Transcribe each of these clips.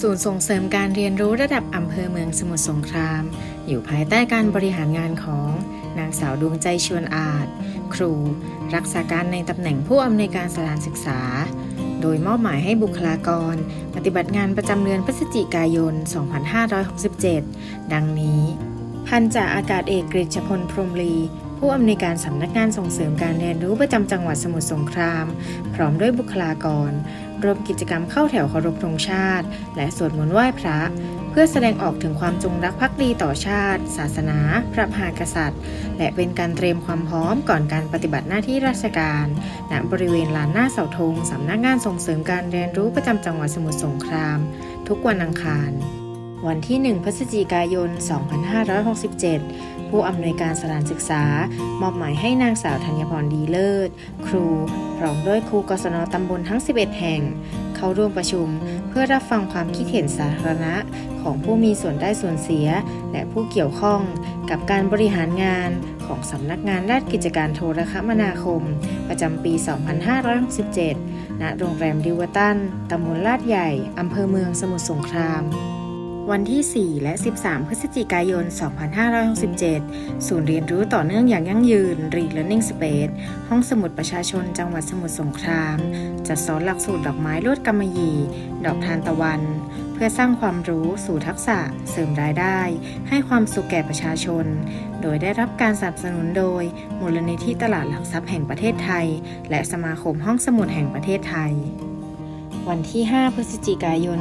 ศูนย์ส่งเสริมการเรียนรู้ระดับอำเภอเมืองสมุทรสงคราม อยู่ภายใต้การบริหารงานของนางสาวดวงใจชวนอาจ ครู รักษาการในตำแหน่งผู้อำนวยการสถานศึกษา โดยมอบหมายให้บุคลากร ปฏิบัติงานประจำเดือนพฤศจิกายน 2567 ดังนี้ พันจ่าอากาศเอกกฤษพลพรมลีผู้อำนวยการสำนักงานส่งเสริมการเรียนรู้ประจำจังหวัดสมุทรสงคราม พร้อมด้วยบุคลากร รวมกิจกรรมเข้าแถวเคารพธงชาติ และสวดมนต์ไหว้พระ เพื่อแสดงออกถึงความจงรักภักดีต่อชาติ ศาสนา พระมหากษัตริย์ และเป็นการเตรียมความพร้อมก่อนการปฏิบัติหน้าที่ราชการณบริเวณลานหน้าเสาธงสำนักงานส่งเสริมการเรียนรู้ประจำจังหวัดสมุทรสงคราม ทุกวันอังคาร วันที่ 1 พฤศจิกายน 2567 ผู้อำนวยการสถานศึกษา มอบหมายให้นางสาวธัญพรดีเลิศ ครู พร้อมด้วยครูกศนตำบลทั้ง 11 แห่ง เข้าร่วมประชุม เพื่อรับฟังความคิดเห็นสาธารณะ ของผู้มีส่วนได้ส่วนเสีย และผู้เกี่ยวข้องกับการบริหารงานของสำนักงานด้านกิจการโทรคมนาคม ประจำปี 2567 ณ โรงแรมดิวตัน ตำบลลาดใหญ่ อำเภอเมืองสมุทรสงคราม วันที่ 4 และ 13 พฤศจิกายน 2567 ศูนย์เรียนรู้ต่อเนื่องอย่างยั่งยืน Re-Learning Space ห้องสมุดประชาชนจังหวัดสมุทรสงคราม จัดสอนหลักสูตรดอกไม้ลวดกำมะหยี่ ดอกทานตะวัน เพื่อสร้างความรู้สู่ทักษะ เสริมรายได้ ให้ความสุขแก่ประชาชน โดยได้รับการสนับสนุนโดย มูลนิธิตลาดหลักทรัพย์แห่งประเทศไทย และสมาคมห้องสมุดแห่งประเทศไทย วันที่ 5 พฤศจิกายน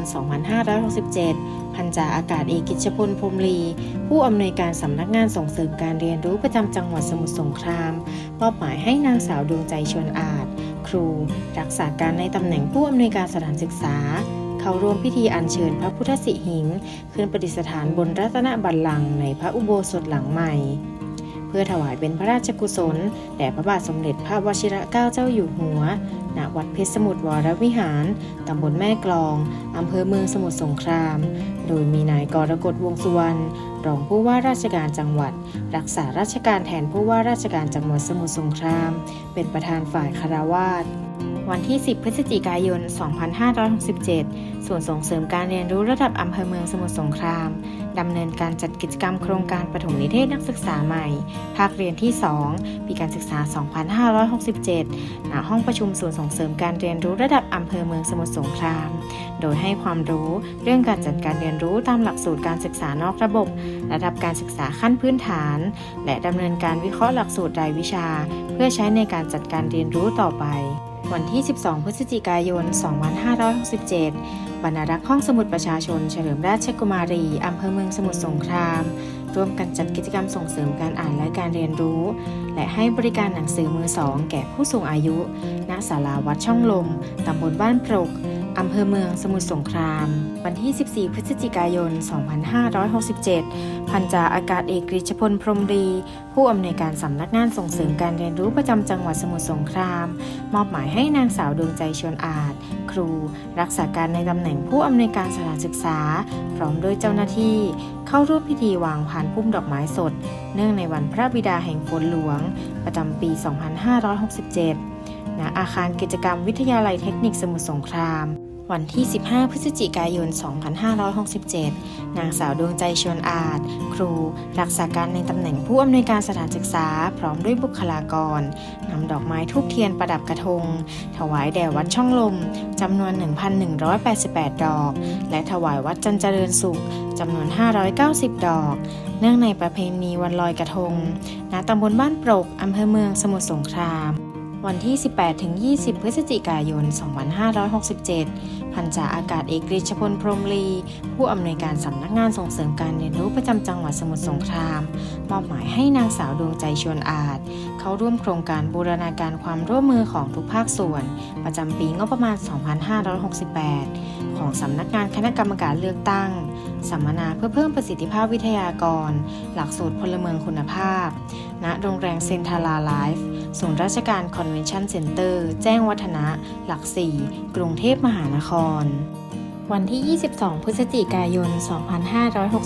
2567 พันจ่าอากาศเอกกิจพลพรมลี ผู้อำนวยการสำนักงานส่งเสริมการเรียนรู้ประจำจังหวัดสมุทรสงครามมอบหมายให้นางสาวดวงใจชวนอาจ ครู รักษาการในตำแหน่งผู้อำนวยการสถานศึกษา เข้าร่วมพิธีอัญเชิญพระพุทธสิหิงค์ขึ้นประดิษฐานบนรัตนบัลลังก์ในพระอุโบสถหลังใหม่เพื่อถวายเป็นพระราชกุศลแด่พระบาทสมเด็จพระวชิรเกล้าเจ้าอยู่หัว ณวัดเพชรสมุทรวรวิหาร ตำบลแม่กลอง อำเภอเมืองสมุทรสงคราม โดยมีนายกรกฎวงสุวรรณ รองผู้ว่าราชการจังหวัด รักษาราชการแทนผู้ว่าราชการจังหวัดสมุทรสงคราม เป็นประธานฝ่ายคารวาสวันที่ 10 พฤศจิกายน 2567 ส่วนส่งเสริมการเรียนรู้ระดับอำเภอเมืองสมุทรสงคราม ดำเนินการจัดกิจกรรมโครงการปฐมนิเทศนักศึกษาใหม่ ภาคเรียนที่ 2 ปีการศึกษา 2567 ณ ห้องประชุมศูนย์ส่งเสริมการเรียนรู้ระดับอำเภอเมืองสมุทรสงคราม โดยให้ความรู้เรื่องการจัดการเรียนรู้ตามหลักสูตรการศึกษานอกระบบ ระดับการศึกษาขั้นพื้นฐาน และดำเนินการวิเคราะห์หลักสูตรรายวิชา เพื่อใช้ในการจัดการเรียนรู้ต่อไป วันที่ 12 พฤศจิกายน 2567 บรรณารักษ์ห้องสมุดประชาชน เฉลิมราชกุมารี อำเภอเมืองสมุทรสงคราม ร่วมกันจัดกิจกรรมส่งเสริมการอ่านและการเรียนรู้ และให้บริการหนังสือมือสอง แก่ผู้สูงอายุ ณ ศาลาวัดช่องลม ตำบลบ้านปรก อำเภอเมืองสมุทรสงคราม วันที่ 14 พฤศจิกายน 2567 พันจาอากาศเอกกฤษพลพรมดีผู้อำนวยการสำนักงานส่งเสริมการเรียนรู้ประจำจังหวัดสมุทรสงคราม มอบหมายให้นางสาวดวงใจชวนอาจ ครู รักษาการในตำแหน่งผู้อำนวยการสถานศึกษา พร้อมด้วยเจ้าหน้าที่ เข้าร่วมพิธีวางพานพุ่มดอกไม้สด เนื่องในวันพระบิดาแห่งฝนหลวง ประจำปี 2567ณอาคารกิจกรรมวิทยาลัยเทคนิคสมุทรสงคราม วันที่ 15 พฤศจิกายน 2567 นางสาวดวงใจชวนอาจ ครู รักษาการในตำแหน่งผู้อำนวยการสถานศึกษา พร้อมด้วยบุคลากรนำดอกไม้ทูบเทียนประดับกระทง ถวายแด่วัดช่องลมจำนวน 1,188 ดอก และถวายวัดจันเจริญสุขจำนวน 590 ดอก เนื่องในประเพณีวันลอยกระทง ณ ตำบลบ้านปรก อำเภอเมืองสมุทรสงคราม วันที่ 18-20 พฤศจิกายน 2567 พันจ่าอากาศเอกฤษพลพรหมลี ผู้อำนวยการสำนักงานส่งเสริมการเรียนรู้ประจำจังหวัดสมุทรสงคราม มอบหมายให้นางสาวดวงใจชวนอาจ เข้าร่วมโครงการบูรณาการความร่วมมือของทุกภาคส่วน ประจำปีงบประมาณ 2568 ของสำนักงานคณะกรรมการเลือกตั้ง สัมมนาเพื่อเพิ่มประสิทธิภาพวิทยากร หลักสูตรพลเมืองคุณภาพ ณ โรงแรมเซนทาราไลฟ์ ศูนย์ราชการคอนเวนชั่นเซ็นเตอร์ แจ้งวัฒนะ หลัก4กรุงเทพมหานคร วันที่ 22 พฤศจิกายน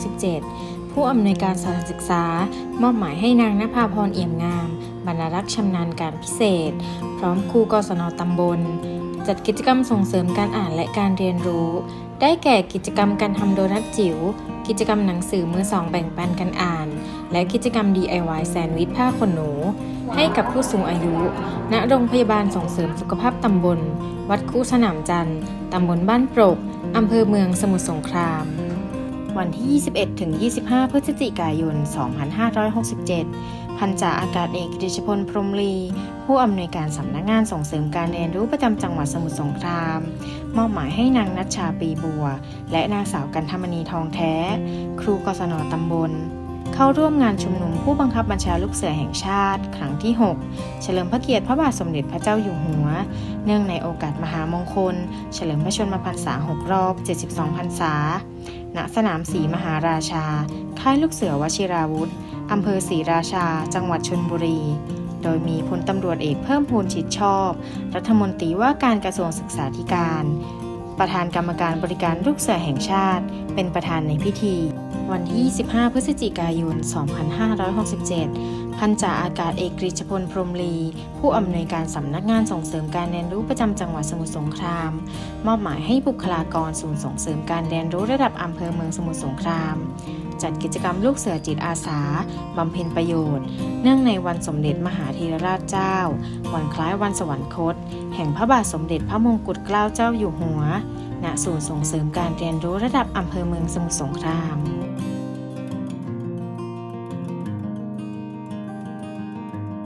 2567 ผู้อำนวยการสถานศึกษา มอบหมายให้นางนภาพรเอี่ยมงาม บรรณารักษ์ชำนาญการพิเศษ พร้อมครูกศนตำบล จัดกิจกรรมส่งเสริมการอ่านและการเรียนรู้ ได้แก่กิจกรรมการทำโดนัทจิ๋ว กิจกรรมหนังสือมือสองแบ่งปันกันอ่าน และกิจกรรม DIY แซนด์วิชผ้าขนหนู ให้กับผู้สูงอายุ ณ โรงพยาบาลส่งเสริมสุขภาพตำบล วัดคู่สนามจันทร์ตำบลบ้านโปรกอำเภอเมืองสมุทรสงครามวันที่ 21 ถึง 25 พฤศจิกายน 2567 พันจ่าอากาศเอกกิติชพลพรมลี ผู้อำนวยการสำนักงานส่งเสริมการเรียนรู้ประจำจังหวัดสมุทรสงคราม มอบหมายให้นางนัชชาปีบัว และนางสาวกันธมณีทองแท้ ครูกศนตำบล เข้าร่วมงานชุมนุมผู้บังคับบัญชาลูกเสือแห่งชาติ ครั้งที่ 6 เฉลิมพระเกียรติพระบาทสมเด็จพระเจ้าอยู่หัว เนื่องในโอกาสมหามงคล เฉลิมพระชนมพรรษา 6 รอบ 72 พรรษา ณ สนามศรีมหาราชา ค่ายลูกเสือวชิราวุธ อำเภอศรีราชา จังหวัดชนบุรี โดยมีพลตำรวจเอกเพิ่มพูนชิดชอบ รัฐมนตรีว่าการกระทรวงศึกษาธิการ ประธานกรรมการบริการลูกเสือแห่งชาติ เป็นประธานในพิธี วันที่ 25 พฤศจิกายน 2567 พันจ่าอากาศเอกกฤษพลพรมลี ผู้อำนวยการสำนักงานส่งเสริมการเรียนรู้ประจำจังหวัดสมุทรสงคราม มอบหมายให้บุคลากรศูนย์ส่งเสริมการเรียนรู้ระดับอำเภอเมืองสมุทรสงคราม จัดกิจกรรมลูกเสือจิตอาสาบำเพ็ญประโยชน์ เนื่องในวันสมเด็จมหาธีรราชเจ้า วันคล้ายวันสวรรคต แห่งพระบาทสมเด็จพระมงกุฎเกล้าเจ้าอยู่หัว ณ ศูนย์ส่งเสริมการเรียนรู้ระดับอำเภอเมืองสมุทรสงคราม